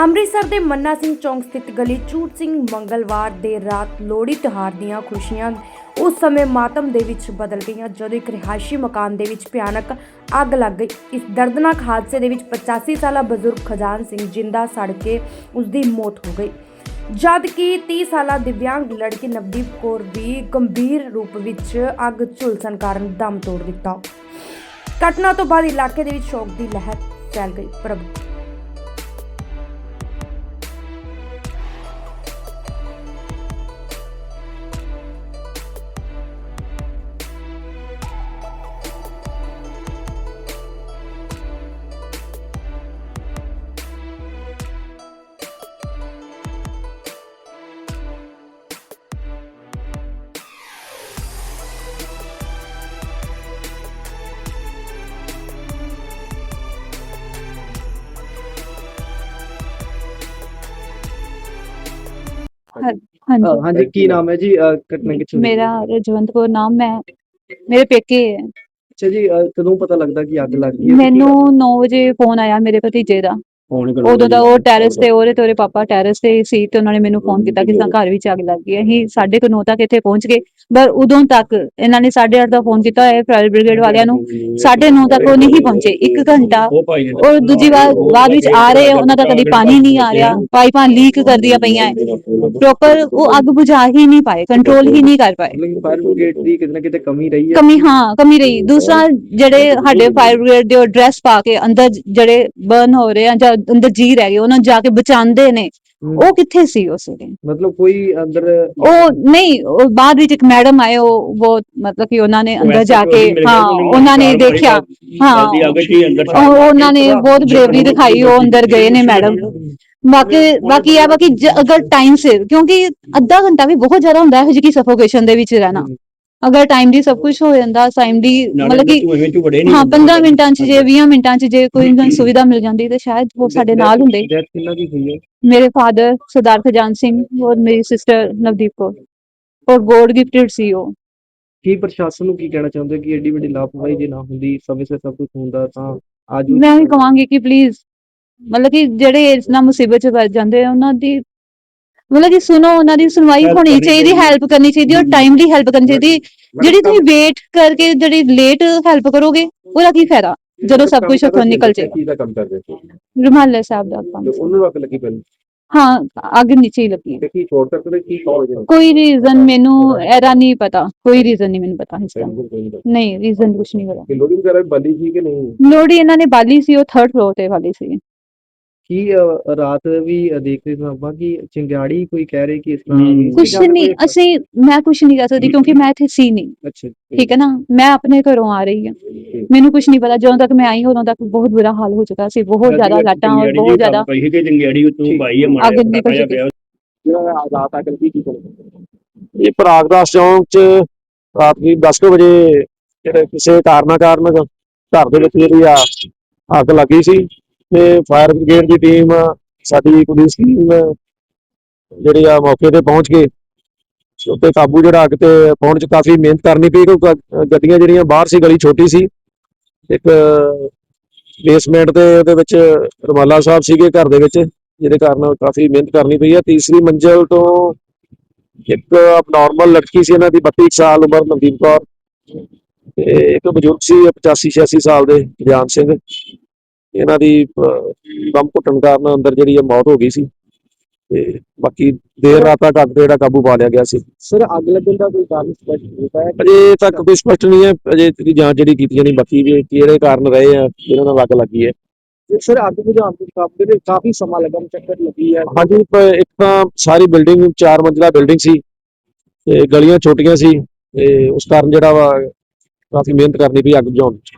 ਅੰਮ੍ਰਿਤਸਰ ਦੇ ਮੰਨਾ ਸਿੰਘ ਚੌਂਕ ਸਥਿਤ ਗਲੀ ਚੂਟ ਸਿੰਘ ਮੰਗਲਵਾਰ ਦੇ ਰਾਤ ਲੋਹੜੀ ਤਿਉਹਾਰ ਦੀਆਂ ਖੁਸ਼ੀਆਂ ਉਸ ਸਮੇਂ ਮਾਤਮ ਦੇ ਵਿੱਚ ਬਦਲ ਗਈਆਂ, ਜਦੋਂ ਇੱਕ ਰਿਹਾਇਸ਼ੀ ਮਕਾਨ ਦੇ ਵਿੱਚ ਭਿਆਨਕ ਅੱਗ ਲੱਗ ਗਈ। ਇਸ ਦਰਦਨਾਕ ਹਾਦਸੇ ਦੇ ਵਿੱਚ 85 ਸਾਲਾ ਬਜ਼ੁਰਗ ਖਜਾਨ ਸਿੰਘ ਜਿੰਦਾ ਸੜ ਕੇ ਉਸ ਦੀ ਮੌਤ ਹੋ ਗਈ। ਜਦ ਕਿ 30 ਸਾਲਾ ਦਿਵਿਆਂਗ ਲੜਕੀ ਨਵਦੀਪ ਕੌਰ ਵੀ ਗੰਭੀਰ ਰੂਪ ਵਿੱਚ ਅੱਗ ਝੁਲਸਣ ਕਾਰਨ ਦਮ ਤੋੜ ਦਿੱਤਾ। ਘਟਨਾ ਤੋਂ ਬਾਅਦ ਇਲਾਕੇ ਦੇ ਵਿੱਚ ਸ਼ੋਕ ਦੀ ਲਹਿਰ ਫੈਲ ਗਈ। ਪ੍ਰਭੂ ਹਾਂਜੀ। ਕੀ ਨਾਮ ਹੈ ਜੀ? ਅਹ ਘਟਨਾ ਕਿੱਥੇ? ਮੇਰਾ ਰਜਵੰਤ ਕੌਰ ਨਾਮ ਮੈਂ ਮੇਰੇ ਪੇਕੇ ਹੈ। ਅੱਛਾ ਜੀ ਅਹ ਕਦੋਂ ਪਤਾ ਲੱਗਦਾ ਕਿ ਅੱਗ ਲੱਗ ਗਈ ਹੈ? ਮੈਨੂੰ 9 ਵਜੇ ਫੋਨ ਆਇਆ ਮੇਰੇ ਭਤੀਜੇ ਦਾ। ਉਦੋਂ ਦਾ ਉਹ ਟੈਰੇਸ ਤੇ ਉਹਦੇ ਤੇ ਉਹਦੇ ਪਾਪਾ ਟੈਰੇਸ ਤੇ ਸੀ ਤੇ ਉਹਨਾਂ ਨੇ ਮੈਨੂੰ ਫੋਨ ਕੀਤਾ ਕਿ ਸਾ ਘਰ ਵਿੱਚ ਅੱਗ ਲੱਗ ਗਈ ਹੈ। ਅਸੀਂ ਸਾਢੇ ਕੁ ਨੌ ਤੱਕ ਇੱਥੇ ਪਹੁੰਚ ਗਏ। ਪਰ ਉਦੋਂ ਤੱਕ ਇਹਨਾਂ ਨੇ 8:30 ਦਾ ਫੋਨ ਕੀਤਾ ਹੈ ਫਾਇਰ ਬ੍ਰਿਗੇਡ ਵਾਲਿਆਂ ਨੂੰ। ਸਾਢੇ ਨੌ ਤੱਕ ਉਹ ਨਹੀਂ ਪਹੁੰਚੇ। ਇੱਕ ਘੰਟਾ ਔਰ ਦੂਜੀ ਵਾਰ ਬਾਅਦ ਵਿੱਚ ਆ ਰਹੇ ਉਹਨਾਂ ਦਾ ਕਦੀ ਪਾਣੀ ਨਹੀਂ ਆ ਰਿਹਾ। ਪਾਈਪਾਂ ਲੀਕ ਕਰਦੀਆਂ ਪਈਆਂ ਪ੍ਰੋਪਰ ਉਹ ਅੱਗ ਬੁਝਾ ਹੀ ਨਹੀਂ ਪਾਏ ਕੰਟਰੋਲ ਹੀ ਨਹੀਂ ਕਰ ਪਾਏ। ਫਾਇਰ ਬ੍ਰਿਗੇਡ ਦੀ ਕਿਤੇ ਨਾ ਕਿਤੇ ਕਮੀ ਰਹੀ ਹੈ। ਕਮੀ ਹਾਂ ਕਮੀ ਰਹੀ। ਦੂਸਰਾ ਜਿਹੜੇ ਸਾਡੇ ਫਾਇਰ ਬ੍ਰਿਗੇਡ ਦੇ ਡਰੈਸ ਪਾ ਕੇ ਅੰਦਰ ਜਿਹੜੇ ਬਰਨ ਹੋ ਰਹੇ ਆ ਜਾਂ ਅੰਦਰ ਜੀ ਰਹਿ ਗਏ ਉਹਨਾਂ ਨੂੰ ਜਾ ਕੇ ਬਚਾਉਂਦੇ ਨੇ। ਉਹ ਕਿੱਥੇ ਸੀ ਉਸ ਵੇਲੇ? ਮਤਲਬ ਕੋਈ ਅੰਦਰ ਉਹ ਨਹੀਂ ਉਹ ਬਾਅਦ ਵਿੱਚ ਇੱਕ ਮੈਡਮ ਆਏ ਉਹ ਬਹੁਤ ਮਤਲਬ ਕਿ ਉਹਨਾਂ ਨੇ ਅੰਦਰ ਜਾ ਕੇ ਹਾਂ ਉਹਨਾਂ ਨੇ ਦੇਖਿਆ ਹਾਂ। ਉਹ- ਉਹਨਾਂ ਨੇ ਬਹੁਤ ਬਰੇਵਰੀ ਦਿਖਾਈ ਉਹ ਅੰਦਰ ਗਏ ਨੇ ਮੈਡਮ। ਬਾਕੀ ਬਾਕੀ ਇਹ ਵਾ ਕਿ ਜ- ਅਗਰ ਟਾਈਮ ਸਿਰ ਕਿਉਂਕਿ ਅੱਧਾ ਘੰਟਾ ਵੀ ਬਹੁਤ ਜ਼ਿਆਦਾ ਹੁੰਦਾ ਹੈ ਜਿਹੀ ਸਫੋਕੇਸ਼ਨ ਦੇ ਵਿੱਚ ਰਹਿਣਾ। ਅਗਰ ਟਾਈਮ ਦੀ ਸਭ ਕੁਝ ਹੋ ਜਾਂਦਾ ਟਾਈਮ ਦੀ ਮਤਲਬ ਕਿ ਹਾਂ 15 ਮਿੰਟਾਂ 'ਚ ਜੇ 20 ਮਿੰਟਾਂ 'ਚ ਜੇ ਕੋਈ ਨਾ ਸੁਵਿਧਾ ਮਿਲ ਜਾਂਦੀ ਤੇ ਸ਼ਾਇਦ ਉਹ ਸਾਡੇ ਨਾਲ ਹੁੰਦੇ। ਡੈਥ ਕਿੰਨਾ ਦੀ ਹੋਈ ਹੈ? ਮੇਰੇ ਫਾਦਰ ਸਰਦਾਰ ਖਜਾਨ ਸਿੰਘ ਔਰ ਮੇਰੀ ਸਿਸਟਰ ਨਵਦੀਪ ਕੌਰ। ਔਰ ਗੋਡ ਗਿਫਟਡ ਸੀ ਉਹ। ਕੀ ਪ੍ਰਸ਼ਾਸਨ ਨੂੰ ਕੀ ਕਹਿਣਾ ਚਾਹੁੰਦੇ ਹੋ ਕਿ ਐਡੀ ਵੱਡੀ ਲਾਪਰਵਾਹੀ ਜੇ ਨਾ ਹੁੰਦੀ ਸਮੇਂ ਸਿਰ ਸਭ ਕੁਝ ਹੁੰਦਾ ਤਾਂ ਅੱਜ ਮੈਂ ਵੀ ਕਹਾਂਗੀ ਕਿ ਪਲੀਜ਼ ਮਤਲਬ ਕਿ ਜਿਹੜੇ ਇਸ ਨਾਲ ਮੁਸੀਬਤ 'ਚ ਵੱਜ ਜਾਂਦੇ ਆ ਉਹਨਾਂ ਦੀ ਮਤਲਬ ਕਿ ਸੁਣੋ ਉਹਨਾਂ ਦੀ ਸੁਣਵਾਈ Help ਹੋਣੀ ਕਰਨੀ ਚਾਹੀਦੀ ਚਾਹੀਦੀ। ਹੈਲਪ ਕਰਨੀ ਚਾਹੀਦੀ ਔਰ ਹਮ। ਟਾਈਮਲੀ ਹੈਲਪ ਕਰਨੀ ਚਾਹੀਦੀ। ਜਿਹੜੀ ਤੁਸੀਂ ਵੇਟ ਕਰਕੇ ਜਿਹੜੀ ਲੇਟ ਹੈਲਪ ਕਰੋਗੇ ਉਹਦਾ ਕੀ ਫਾਇਦਾ? ਜਦੋਂ ਸਭ ਕੁਝ ਉੱਥੋਂ ਨਿਕਲ ਜਾਏਗਾ। ਕੀ ਦਾ ਕੰਮ ਕਰਦੇ ਸੀ ਰੁਮਾਲੇ ਸਾਹਿਬ ਦਾ ਕੰਮ। ਤੇ ਉਹਨੂੰ ਅੱਗ ਲੱਗੀ ਪਹਿਲਾਂ? ਹਾਂ ਅੱਗ ਨੀਚੇ ਹੀ ਲੱਗੀ ਹੈ। ਤੇ ਕੀ ਛੋੜ ਸਕਦੇ? ਕੀ ਕਾਲ ਹੋ? ਕੋਈ ਰੀਜ਼ਨ ਮੈਨੂੰ ਇਹਦਾ ਨਹੀਂ ਪਤਾ। ਕੋਈ ਰੀਜ਼ਨ ਨਹੀਂ ਮੈਨੂੰ ਪਤਾ ਇਸ ਦਾ ਨਹੀਂ ਰੀਜ਼ਨ ਕੁਝ ਨਹੀਂ ਪਤਾ। ਕਿ ਲੋੜੀ ਵਗੈਰਾ ਬੰਦੀ ਸੀ ਕਿ ਨਹੀਂ? ਲੋੜੀ ਇਹਨਾਂ ਨੇ ਬਾਲੀ ਸੀ ਉਹ 3rd ਫਲੋਰ ਤੇ ਵਾਲੀ ਸੀ। ਕੀ ਰਾਤ ਵੀ ਦੇਖ ਰਹੇ ਸਾਂ ਆਪਾਂ ਕਿ ਚਿੰਗਾੜੀ ਕੋਈ ਕਹਿ ਰਹੇ ਕਿ ਇਸ ਤਰ੍ਹਾਂ ਹਮ। ਵੀ- ਕੁਝ ਨਹੀਂ ਅਸੀਂ ਮੈਂ ਕੁਝ ਨਹੀਂ ਕਰ ਸਕਦੀ ਕਿਉਂਕਿ ਮੈਂ ਇੱਥੇ ਸੀ ਨਹੀਂ। ਅੱਛਾ ਠੀਕ। ਹੈ ਨਾ? ਮੈਂ ਆਪਣੇ ਘਰੋਂ ਆ ਰਹੀ ਹਾਂ। ਮੈਨੂੰ ਕੁਝ ਨਹੀਂ ਪਤਾ ਜਦੋਂ ਤੱਕ ਮੈਂ ਆਈ ਉਦੋਂ ਤੱਕ ਬਹੁਤ ਬੁਰਾ ਹਾਲ ਹੋ ਚੁੱਕਾ ਸੀ। ਬਹੁਤ ਜ਼ਿਆਦਾ ਲਾਟਾਂ ਔਰ ਬਹੁਤ ਜ਼ਿਆਦਾ ਪਈ ਕਿ ਜੰਗਿਆੜੀ ਉਤੋਂ ਹੈ ਮਾੜਾ ਅੱਗ ਜਿਹਾ ਪਿਆ। ਜਿਹੜਾ ਰਾਤ ਆ ਕੀ ਕੀ ਇਹ ਪ੍ਰਾਗਦਾਸ ਚੌਂਕ ਚ ਰਾਤ ਦੀ 10 ਕੁ ਵਜੇ ਜਿਹੜੇ ਕਿਸੇ ਕਾਰਨਾਂ ਕਾਰਨ ਘਰ ਦੇ ਵਿੱਚ ਜਿਹੜੀ ਆ ਅੱਗ ਲੱਗੀ ਸੀ। ਤੇ ਫਾਇਰ ਬ੍ਰਿਗੇਡ ਦੀ ਟੀਮ, ਸਾਡੀ ਪੁਲਿਸ ਟੀਮ ਜਿਹੜੀ ਆ ਮੌਕੇ ਤੇ ਪਹੁੰਚ ਕੇ ਉੱਤੇ ਕਾਬੂ ਜਿਹੜਾ ਅੱਗ ਤੇ ਪਾਉਣ ਚ ਕਾਫੀ ਮਿਹਨਤ ਕਰਨੀ ਪਈ, ਕਿਉਂਕਿ ਗੱਡੀਆਂ ਜਿਹੜੀਆਂ ਬਾਹਰ ਸੀ, ਗਲੀ ਛੋਟੀ ਸੀ। ਇੱਕ ਬੇਸਮੈਂਟ ਤੇ ਉਹਦੇ ਵਿੱਚ ਰਮਾਲਾ ਸਾਹਿਬ ਸੀਗੇ ਘਰ ਦੇ ਵਿੱਚ, ਜਿਹਦੇ ਕਾਰਨ ਕਾਫੀ ਮਿਹਨਤ ਕਰਨੀ ਪਈ ਆ। ਤੀਸਰੀ ਮੰਜ਼ਲ ਤੋਂ ਇੱਕ ਨਾਰਮਲ ਲੜਕੀ ਸੀ, ਇਹਨਾਂ ਦੀ 32 ਕੁ ਸਾਲ ਉਮਰ, ਨਵਦੀਪ ਕੌਰ। ਤੇ ਇੱਕ ਬਜ਼ੁਰਗ ਸੀ 85 86 ਸਾਲ ਦੇ, ਗਿਆਨ ਸਿੰਘ। ਇਹਨਾਂ ਦੀ ਦਮ ਘੁੱਟਣ ਕਾਰਨ ਅੰਦਰ ਜਿਹੜੀ ਇਹ ਮੌਤ ਹੋ ਗਈ ਸੀ। ਤੇ ਬਾਕੀ ਦੇਰ ਰਾਤ ਤੱਕ ਅੱਗ ਤੇ ਜਿਹੜਾ ਕਾਬੂ ਪਾ ਲਿਆ ਗਿਆ ਸੀ। ਸਰ ਅੱਗ ਲੱਗਣ ਦਾ ਕੋਈ ਕਾਰਨ ਸਪਸ਼ਟ ਹੋਇਆ ਹੈ? ਅਜੇ ਤੱਕ ਕੋਈ ਸਪਸ਼ਟ ਨਹੀਂ ਹੈ। ਅਜੇ ਦੀ ਜਾਂਚ ਜਿਹੜੀ ਕੀਤੀ ਜਾਣੀ ਬਾਕੀ ਵੀ ਕਿਹੜੇ ਕਾਰਨ ਰਹੇ ਆ ਜਿਹਨਾਂ ਨਾਲ ਅੱਗ ਲੱਗੀ ਹੈ। ਸਰ ਅੱਗ ਬੁਝਾਉਣ ਦੇ ਕਾਬਲੇ ਦੇ ਕਾਫੀ ਸਮਾਂ ਲੱਗਾ ਚੱਕਰ ਲੱਗੀ ਹੈ। ਹਾਂਜੀ ਇੱਕ ਤਾਂ ਸਾਰੀ ਬਿਲਡਿੰਗ ਚਾਰ ਮੰਜ਼ਿਲਾ ਬਿਲਡਿੰਗ ਸੀ ਤੇ ਗਲੀਆਂ ਛੋਟੀਆਂ ਸੀ ਤੇ ਉਸ ਕਾਰਨ ਜਿਹੜਾ ਵਾ ਕਾਫੀ ਮਿਹਨਤ ਕਰਨੀ ਪਈ ਅੱਗ ਬੁਝਾਉਣ 'ਚ